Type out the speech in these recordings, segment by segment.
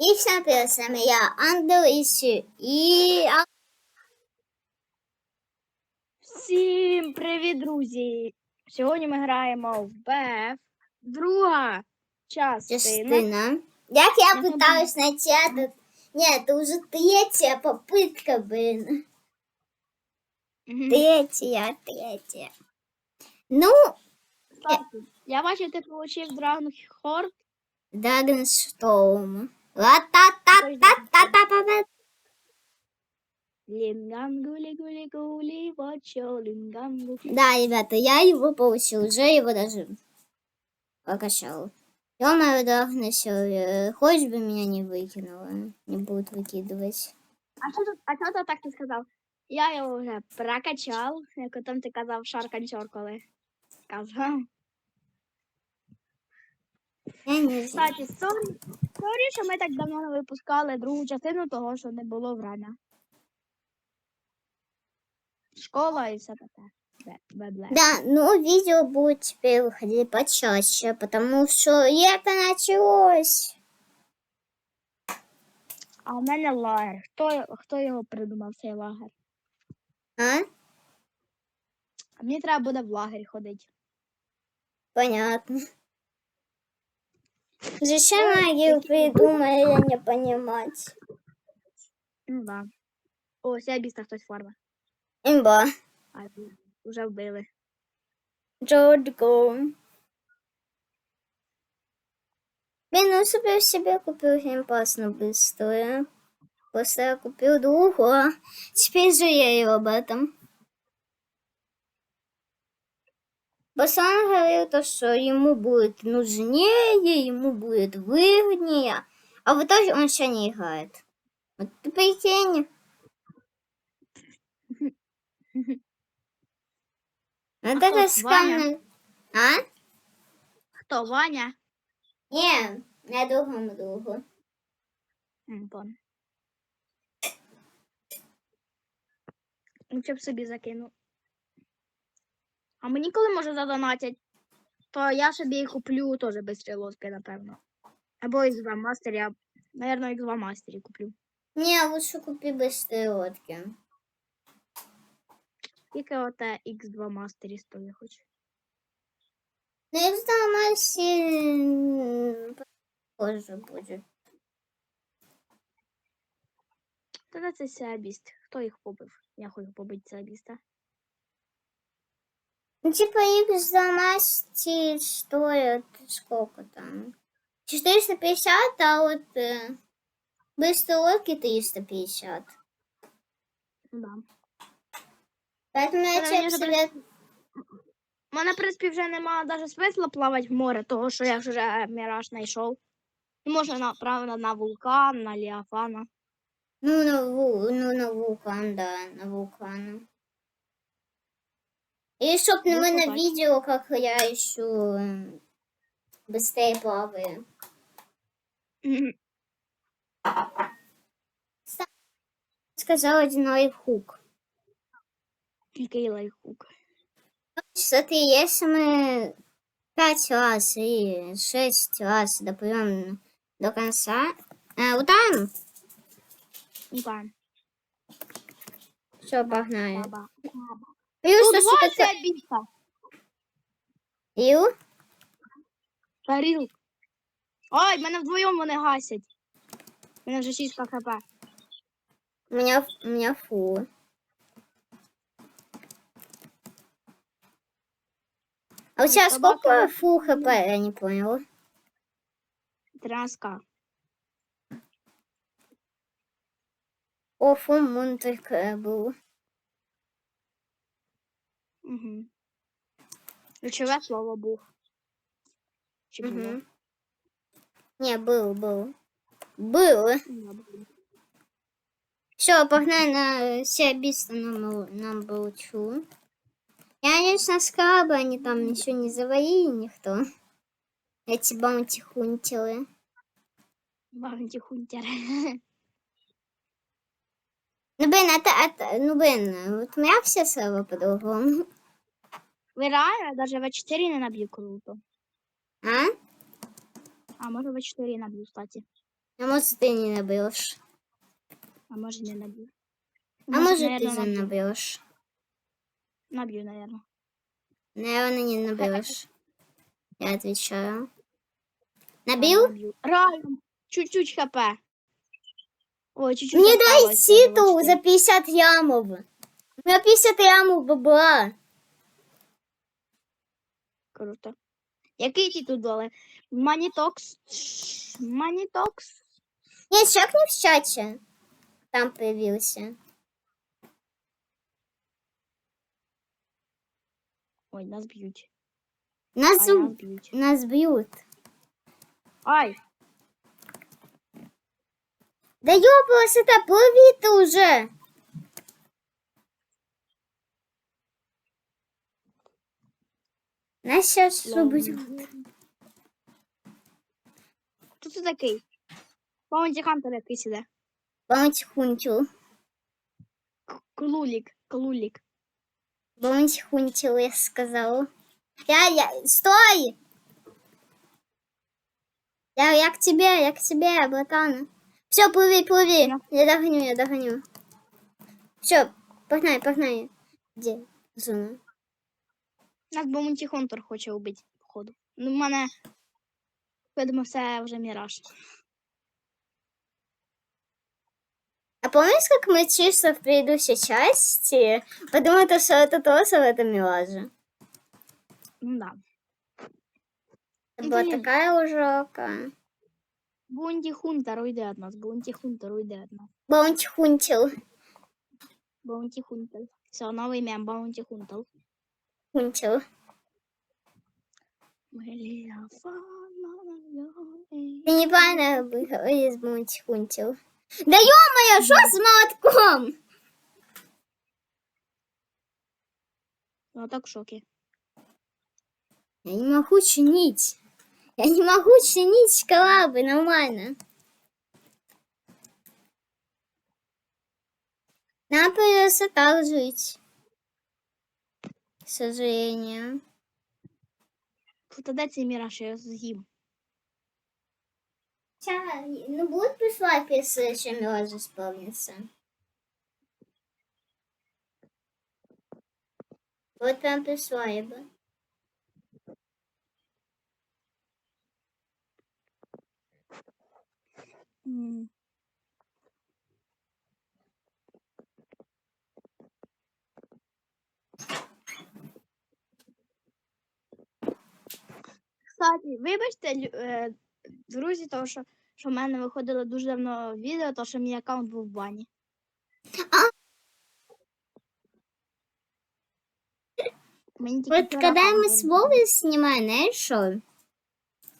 І всім привіт, з вами я, Ангел і Сю. І... а, Всім привіт, друзі! Сьогодні ми граємо в БФ. Друга частина. частина. Як я Я пыталась найти этот... Нет, это уже третья попытка, блин. Мгм. Третья, третья. Ну, Кстати, Я бачу, ти отримав Dragon Horde. Драгоншторм. Ла-та-та-та-та-та-та. Лінгангу лігу гули вачо лінгангу. Да, ребята, я его получил, уже его даже покачал. Ё-моё, Драгоншторм, хоть бы меня не выкинуло. Не будут выкидывать. А що тут? А що ти так ти сказав? Я його вже прокачав, як там ти казав шарканчор, коли сказав. Я не знаю. Кстати, сорі, сорі, що ми так давно не випускали другу частину того, що не було время. Школа і все таке. Бе- Бебле. Да, ну видео будет теперь выходить почаще, потому что лето началось. А у мене лагер. Хто, хто його придумав, цей лагер? А? А мені треба буде в лагері ходити. Понятно. Зачем магию придумали, я не понимать. Ну да. О, сябіста хтось фарма. Имба. А вже вбили. Джорджго. Блин, ну super себе купил геймпас на быстрое. Просто я купил другого. Теперь жалею об этом. Просто он говорил то, что ему будет нужнее, ему будет выгоднее. А в итоге он сейчас не играет. Вот ты прикинь. Вот это Ваня? сканер. А? Хто, Ваня? Не, на другому другу. М, пон. Ну, б собі закину. А мені коли може задонатять, то я собі куплю теж без стрілочки, напевно. Або X2 Master, я, наверно, X2 Master куплю. Не, лучше купи быстрые лодки. Тільки оте X2 Master стоїть хоч. Но их Маси позже будет. Тоді це Сеабіст. Хто їх побив? Я хочу побити Сеабіста. Ну, типа их за масти стоят сколько там? 450, а вот э, быстрые лодки 350. Ну да. Поэтому я Та тебе мені вже посоветую. У мене, в принципі, вже немає навіть смисла плавати в море, того що я ж вже міраж знайшов. І можна направити на вулкан, на Ліафана. Ну, на, ву, ну, на вулкан, да, на вулкан. И чтоб Ну, мы на побачим. видео, как я еще быстрее плаваю. Мгм. Сказал один лайфхук. Тільки і лайфхук. Смотри, если мы пять раз и шесть раз доплывем до конца, э, ударим, Ну так. все, погнали. Баба. Плюс, Тут что два что-то... Сеабіста. Ил? Таріл. Ой, мене вдвоєм вони гасять. У мене вже 6 хп. У меня, у меня фу. А у тебя собака- сколько фу хп, я не поняла. 13к. О, фу мун только был. Угу. Ключове слово був. Чи було? Мгм. Не, был, был. Был. Не було. Все, погнали на все убийства нам, нам был чу. Я, конечно, скрабы, они там еще не завалили никто. Эти баунти хунтилы. Баунті хунтер. Ну, блин, это, это, ну, блин, вот у меня все слова по-другому. Ви реально даже В4 не наб'ю круто. А? А може В4 наб'ю, кстати. А может, ты не набьешь? А може не наб'ю. А может, ты наверно, наб'ю. набьешь? Наб'ю, наверное. Наверное, не набьешь. Я отвечаю. Набил? Реально. Чуть-чуть хп. Ой, чуть-чуть Мне дай я титул за 50 ямов. У меня 50 ямов бабла Круто. Який ті тут дали? Манітокс. Манітокс. Нет, чекни в чате. Там появился. Ой, нас б'ють. Нас, Ай, уб- нас б'ють. нас бьют. Ай, Да ёбалась это, плыви ты уже. Нас сейчас убьют. Хто це такий? Баунті Хантер якийсь іде. Баунти хунтил. К- Клулік, клулік. Баунти хунтил, я сказал. Я, я, стой! Я, я к тебе, я к тебе, братан. Все, плыви, плыви. Я. Я догоню, я догоню. Все, погнали, погнали. Где зона? Нас Баунті Хантер хоче вбити, походу. Ну, в мене, я думаю, все вже міраж. А помнишь, как мы чисто в предыдущей части подумали, то, что это тоже в этом мелаже? Ну да. Это была Блин. такая ужака. Баунті Хунтер уйде від нас, Баунті Хунтер уйде від нас. Баунти хунтил. Баунті Хунтер. Все, новий мем, Баунті Хунтер. Хунтил. Ты неправильно говоришь Баунти хунтил. Да ё-моё, что с молотком? Я так в шокі. Я не могу чинить. Я не могу чинить коллабы нормально. Нам придется так жить. Сожалению. Де цей міраж, я з'їм. Сейчас, ну будет прислать, если еще мелодия исполнится. Вот прям прислали бы. М. Кстати, вибачте, лю- е, друзі, того, що, що в мене виходило дуже давно відео, то що мій аккаунт був в бані. Мені тільки Вот вчора когда мы аккаунт с забрали. Вовой снимаем, знаешь что?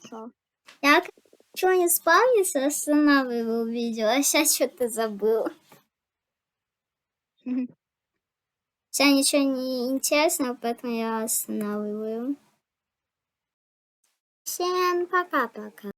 Що? Я что не спавнится, останавливал видео, а сейчас что-то забыл. Мгм. Сейчас ничего не интересного, поэтому я останавливаю. 先把卡打开